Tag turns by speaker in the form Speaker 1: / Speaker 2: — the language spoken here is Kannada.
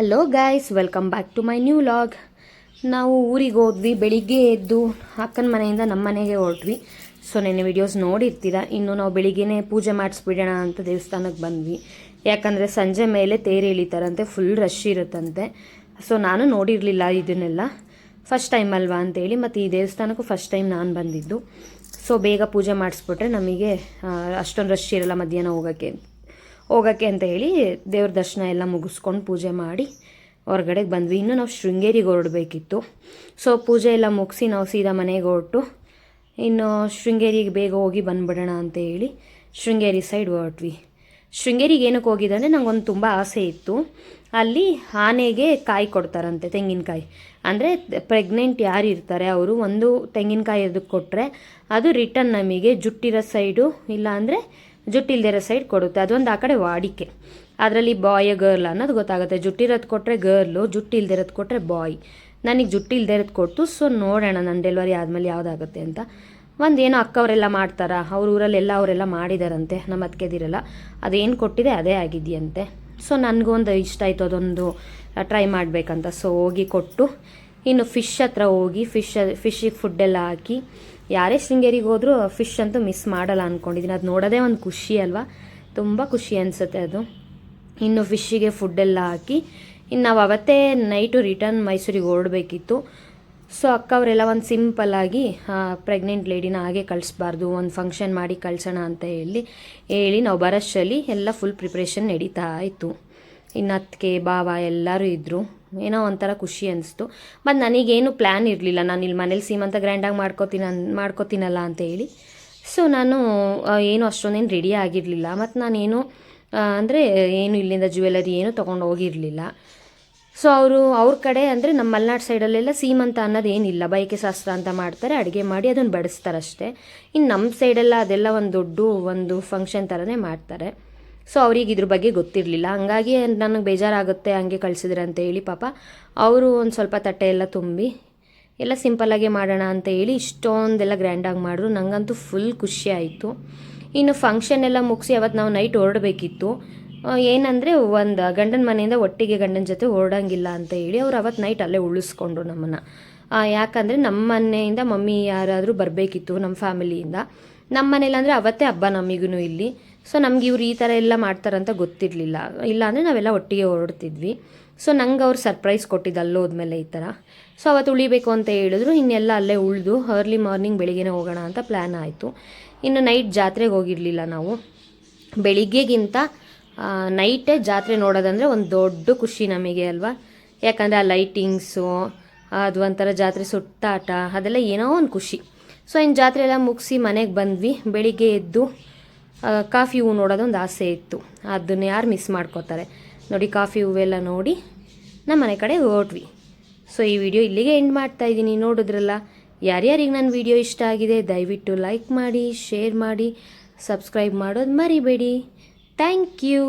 Speaker 1: Hello guys welcome back to my new vlog ನಾವು ಊರಿಗೆ ಹೋದ್ವಿ, ಬೆಳಿಗ್ಗೆ ಎದ್ದು ಅಕ್ಕನ ಮನೆಯಿಂದ ನಮ್ಮ ಮನೆಗೆ ಹೊರಟ್ವಿ. ಸೊ ನೆನ್ನೆ ವಿಡಿಯೋಸ್ ನೋಡಿರ್ತೀರ? ಇನ್ನು ನಾವು ಬೆಳಿಗ್ಗೆನೇ ಪೂಜೆ ಮಾಡಿಸ್ಬಿಡೋಣ ಅಂತ ದೇವಸ್ಥಾನಕ್ಕೆ ಬಂದ್ವಿ. ಯಾಕಂದರೆ ಸಂಜೆ ಮೇಲೆ ತೇರು ಎಳಿತಾರಂತೆ ಫುಲ್ ರಶ್ ಇರುತ್ತಂತೆ. ಸೊ ನಾನು ನೋಡಿರಲಿಲ್ಲ ಇದನ್ನೆಲ್ಲ. ಫಸ್ಟ್ ಟೈಮ್ ಅಲ್ವಾ ಅಂತೇಳಿ, ಮತ್ತು ಈ ದೇವಸ್ಥಾನಕ್ಕೂ ಫಸ್ಟ್ ಟೈಮ್ ನಾನು ಬಂದಿದ್ದು. ಸೊ ಬೇಗ ಪೂಜೆ ಮಾಡಿಸ್ಬಿಟ್ರೆ ನಮಗೆ ಅಷ್ಟೊಂದು ರಶ್ ಇರಲ್ಲ ಮಧ್ಯಾಹ್ನ ಹೋಗೋಕ್ಕೆ ಹೋಗೋಕ್ಕೆ ಅಂತ ಹೇಳಿ ದೇವ್ರ ದರ್ಶನ ಎಲ್ಲ ಮುಗಿಸ್ಕೊಂಡು ಪೂಜೆ ಮಾಡಿ ಹೊರಗಡೆಗೆ ಬಂದ್ವಿ. ಇನ್ನೂ ನಾವು ಶೃಂಗೇರಿಗೆ ಹೊರಡಬೇಕಿತ್ತು. ಸೊ ಪೂಜೆ ಎಲ್ಲ ಮುಗಿಸಿ ನಾವು ಸೀದಾ ಮನೆಗೆ ಹೊರಟು. ಇನ್ನು ಶೃಂಗೇರಿಗೆ ಬೇಗ ಹೋಗಿ ಬಂದುಬಿಡೋಣ ಅಂತ ಹೇಳಿ ಶೃಂಗೇರಿ ಸೈಡ್ ಹೊರಟ್ವಿ. ಶೃಂಗೇರಿಗೆ ಏನಕ್ಕೆ ಹೋಗಿದೆ ಅಂದರೆ ನಂಗೊಂದು ತುಂಬ ಆಸೆ ಇತ್ತು. ಅಲ್ಲಿ ಆನೆಗೆ ಕಾಯಿ ಕೊಡ್ತಾರಂತೆ, ತೆಂಗಿನಕಾಯಿ. ಅಂದರೆ ಪ್ರೆಗ್ನೆಂಟ್ ಯಾರು ಇರ್ತಾರೆ, ಅವರು ಒಂದು ತೆಂಗಿನಕಾಯಿ ಅದಕ್ಕೆ ಕೊಟ್ಟರೆ ಅದು ರಿಟರ್ನ್ ನಮಗೆ ಜುಟ್ಟಿರೋ ಸೈಡು ಇಲ್ಲ ಅಂದರೆ ಜುಟ್ಟಿಲ್ದಿರೋ ಸೈಡ್ ಕೊಡುತ್ತೆ. ಅದೊಂದು ಆ ಕಡೆ ವಾಡಿಕೆ. ಅದರಲ್ಲಿ ಬಾಯ್ ಗರ್ಲ್ ಅನ್ನೋದು ಗೊತ್ತಾಗುತ್ತೆ. ಜುಟ್ಟಿರೋದು ಕೊಟ್ಟರೆ ಗರ್ಲು ಜುಟ್ಟಿಲ್ದಿರೋದು ಕೊಟ್ಟರೆ ಬಾಯ್ ನನಗೆ ಜುಟ್ಟಿಲ್ದಿರೋದು ಕೊಟ್ಟು, ಸೊ ನೋಡೋಣ ನನ್ನ ಡೆಲಿವರಿ ಆದಮೇಲೆ ಯಾವುದಾಗುತ್ತೆ ಅಂತ. ಒಂದು ಏನೋ ಅಕ್ಕವರೆಲ್ಲ ಮಾಡ್ತಾರಾ? ಅವ್ರ ಊರಲ್ಲೆಲ್ಲ ಅವರೆಲ್ಲ ಮಾಡಿದಾರಂತೆ. ನಮ್ಮ ಅತ್ತಿಗೆದಿರಲ್ಲ ಅದೇನು ಕೊಟ್ಟಿದೆ ಅದೇ ಆಗಿದೆಯಂತೆ. ಸೊ ಒಂದು ಇಷ್ಟ ಆಯಿತು. ಅದೊಂದು ಟ್ರೈ ಮಾಡಬೇಕಂತ. ಸೊ ಹೋಗಿ ಕೊಟ್ಟು, ಇನ್ನು ಫಿಶ್ ಹತ್ರ ಹೋಗಿ ಫಿಶ್ ಫಿಶ್ಶಿಗೆ ಫುಡ್ಡೆಲ್ಲ ಹಾಕಿ ಯಾರೇ ಶೃಂಗೇರಿಗೆ ಹೋದರೂ ಫಿಶ್ ಅಂತೂ ಮಿಸ್ ಮಾಡಲ್ಲ ಅಂದ್ಕೊಂಡಿದ್ದೀನಿ ಅದು ನೋಡೋದೇ ಒಂದು ಖುಷಿ ಅಲ್ವಾ? ತುಂಬ ಖುಷಿ ಅನಿಸುತ್ತೆ ಅದು. ಇನ್ನು ಫಿಶ್ಶಿಗೆ ಫುಡ್ಡೆಲ್ಲ ಹಾಕಿ ಇನ್ನು ನಾವು ಅವತ್ತೇ ನೈಟು ರಿಟರ್ನ್ ಮೈಸೂರಿಗೆ ಹೊರಡಬೇಕಿತ್ತು. ಸೊ ಅಕ್ಕ ಅವರೆಲ್ಲ ಒಂದು ಸಿಂಪಲ್ಲಾಗಿ ಪ್ರೆಗ್ನೆಂಟ್ ಲೇಡಿನ ಹಾಗೆ ಕಳಿಸ್ಬಾರ್ದು, ಒಂದು ಫಂಕ್ಷನ್ ಮಾಡಿ ಕಳ್ಸೋಣ ಅಂತ ಹೇಳಿ ಹೇಳಿ ನಾವು ಬರೋಷ್ಟರಲ್ಲಿ ಎಲ್ಲ ಫುಲ್ ಪ್ರಿಪ್ರೇಷನ್ ನಡೀತಾ ಇತ್ತು. ಇನ್ನು ಅತ್ತಿಗೆ, ಬಾವ ಎಲ್ಲರೂ ಇದ್ದರು ಏನೋ ಒಂಥರ ಖುಷಿ ಅನಿಸ್ತು. ಮತ್ತು ನನಗೇನು ಪ್ಲ್ಯಾನ್ ಇರಲಿಲ್ಲ. ನಾನು ಇಲ್ಲಿ ಮನೇಲಿ ಸೀಮಂತ ಗ್ರ್ಯಾಂಡಾಗಿ ಮಾಡ್ಕೋತೀನಿ ಮಾಡ್ಕೋತೀನಲ್ಲ ಅಂತ ಹೇಳಿ. ಸೊ ನಾನು ಏನು ಅಷ್ಟೊಂದೇನು ರೆಡಿ ಆಗಿರಲಿಲ್ಲ. ಮತ್ತು ನಾನೇನು ಅಂದರೆ ಏನು ಇಲ್ಲಿಂದ ಜ್ಯುವೆಲರಿ ಏನು ತೊಗೊಂಡು ಹೋಗಿರಲಿಲ್ಲ. ಸೊ ಅವರು, ಅವ್ರ ಕಡೆ ಅಂದರೆ ನಮ್ಮ ಮಲೆನಾಡು ಸೈಡಲ್ಲೆಲ್ಲ ಸೀಮಂತ ಅನ್ನೋದು ಏನಿಲ್ಲ ಬೈಕೆ ಶಾಸ್ತ್ರ ಅಂತ ಮಾಡ್ತಾರೆ. ಅಡುಗೆ ಮಾಡಿ ಅದನ್ನು ಬಡಿಸ್ತಾರಷ್ಟೇ. ಇನ್ನು ನಮ್ಮ ಸೈಡೆಲ್ಲ ಅದೆಲ್ಲ ಒಂದು ದೊಡ್ಡ ಒಂದು ಫಂಕ್ಷನ್ ಥರನೇ ಮಾಡ್ತಾರೆ. ಸೊ ಅವ್ರಿಗೆ ಇದ್ರ ಬಗ್ಗೆ ಗೊತ್ತಿರಲಿಲ್ಲ. ಹಂಗಾಗಿ ನನಗೆ ಬೇಜಾರಾಗುತ್ತೆ ಹಂಗೆ ಕಳಿಸಿದ್ರೆ ಅಂತ ಹೇಳಿ ಪಾಪ ಅವರು ಒಂದು ಸ್ವಲ್ಪ ತಟ್ಟೆ ಎಲ್ಲ ತುಂಬಿ, ಎಲ್ಲ ಸಿಂಪಲ್ಲಾಗೆ ಮಾಡೋಣ ಅಂತ ಹೇಳಿ ಇಷ್ಟೊಂದೆಲ್ಲ ಗ್ರ್ಯಾಂಡಾಗಿ ಮಾಡಿದ್ರು ನನಗಂತೂ ಫುಲ್ ಖುಷಿ ಆಯಿತು. ಇನ್ನು ಫಂಕ್ಷನ್ ಎಲ್ಲ ಮುಗಿಸಿ ಅವತ್ತು ನಾವು ನೈಟ್ ಹೊರಡಬೇಕಿತ್ತು. ಏನಂದರೆ ಒಂದು ಗಂಡನ ಮನೆಯಿಂದ ಒಟ್ಟಿಗೆ ಗಂಡನ ಜೊತೆ ಹೊರಡಂಗಿಲ್ಲ ಅಂತ ಹೇಳಿ ಅವ್ರು ಅವತ್ತು ನೈಟ್ ಅಲ್ಲೇ ಉಳಿಸ್ಕೊಂಡ್ರು ನಮ್ಮನ್ನು. ಯಾಕಂದರೆ ನಮ್ಮ ಮನೆಯಿಂದ ಮಮ್ಮಿ ಯಾರಾದರೂ ಬರಬೇಕಿತ್ತು ನಮ್ಮ ಫ್ಯಾಮಿಲಿಯಿಂದ ನಮ್ಮ ಮನೇಲಿ ಅಂದರೆ ಅವತ್ತೇ ಹಬ್ಬ ನಮಗೂ ಇಲ್ಲಿ. ಸೊ ನಮ್ಗೆ ಇವ್ರು ಈ ಥರ ಎಲ್ಲ ಮಾಡ್ತಾರಂತ ಗೊತ್ತಿರಲಿಲ್ಲ. ಇಲ್ಲ ಅಂದರೆ ನಾವೆಲ್ಲ ಒಟ್ಟಿಗೆ ಹೊರಡ್ತಿದ್ವಿ. ಸೊ ನಂಗೆ ಅವ್ರು ಸರ್ಪ್ರೈಸ್ ಕೊಟ್ಟಿದ್ದು ಅಲ್ಲಿ ಹೋದ್ಮೇಲೆ ಈ ಥರ ಸೊ ಅವತ್ತು ಉಳಿಬೇಕು ಅಂತ ಹೇಳಿದ್ರು. ಇನ್ನೆಲ್ಲ ಅಲ್ಲೇ ಉಳಿದು ಅರ್ಲಿ ಮಾರ್ನಿಂಗ್ ಬೆಳಿಗ್ಗೆನೇ ಹೋಗೋಣ ಅಂತ ಪ್ಲ್ಯಾನ್ ಆಯಿತು. ಇನ್ನು ನೈಟ್ ಜಾತ್ರೆಗೆ ಹೋಗಿರಲಿಲ್ಲ ನಾವು. ಬೆಳಿಗ್ಗೆಗಿಂತ ನೈಟೇ ಜಾತ್ರೆ ನೋಡೋದಂದರೆ ಒಂದು ದೊಡ್ಡ ಖುಷಿ ನಮಗೆ ಅಲ್ವಾ? ಯಾಕಂದರೆ ಆ ಲೈಟಿಂಗ್ಸು ಅದು ಒಂಥರ ಜಾತ್ರೆ ಸುತ್ತಾಟ, ಅದೆಲ್ಲ ಏನೋ ಒಂದು ಖುಷಿ. ಸೊ ಇನ್ನು ಜಾತ್ರೆ ಎಲ್ಲ ಮುಗಿಸಿ ಮನೆಗೆ ಬಂದ್ವಿ. ಬೆಳಿಗ್ಗೆ ಎದ್ದು ಕಾಫಿ ಹೂವು ನೋಡೋದೊಂದು ಆಸೆ ಇತ್ತು. ಅದನ್ನು ಯಾರು ಮಿಸ್ ಮಾಡ್ಕೋತಾರೆ? ನೋಡಿ, ಕಾಫಿ ಹೂವೆಲ್ಲ ನೋಡಿ ನಮ್ಮ ಮನೆ ಕಡೆ ಹೊರಟ್ವಿ. ಸೊ ಈ ವಿಡಿಯೋ ಇಲ್ಲಿಗೆ ಎಂಡ್ ಮಾಡ್ತಾ ಇದ್ದೀನಿ. ನೋಡಿದ್ರಲ್ಲ, ಯಾರ್ಯಾರಿಗೆ ನನ್ನ ವಿಡಿಯೋ ಇಷ್ಟ ಆಗಿದೆ, ದಯವಿಟ್ಟು ಲೈಕ್ ಮಾಡಿ ಶೇರ್ ಮಾಡಿ ಸಬ್ಸ್ಕ್ರೈಬ್ ಮಾಡೋದು ಮರಿಬೇಡಿ. Thank you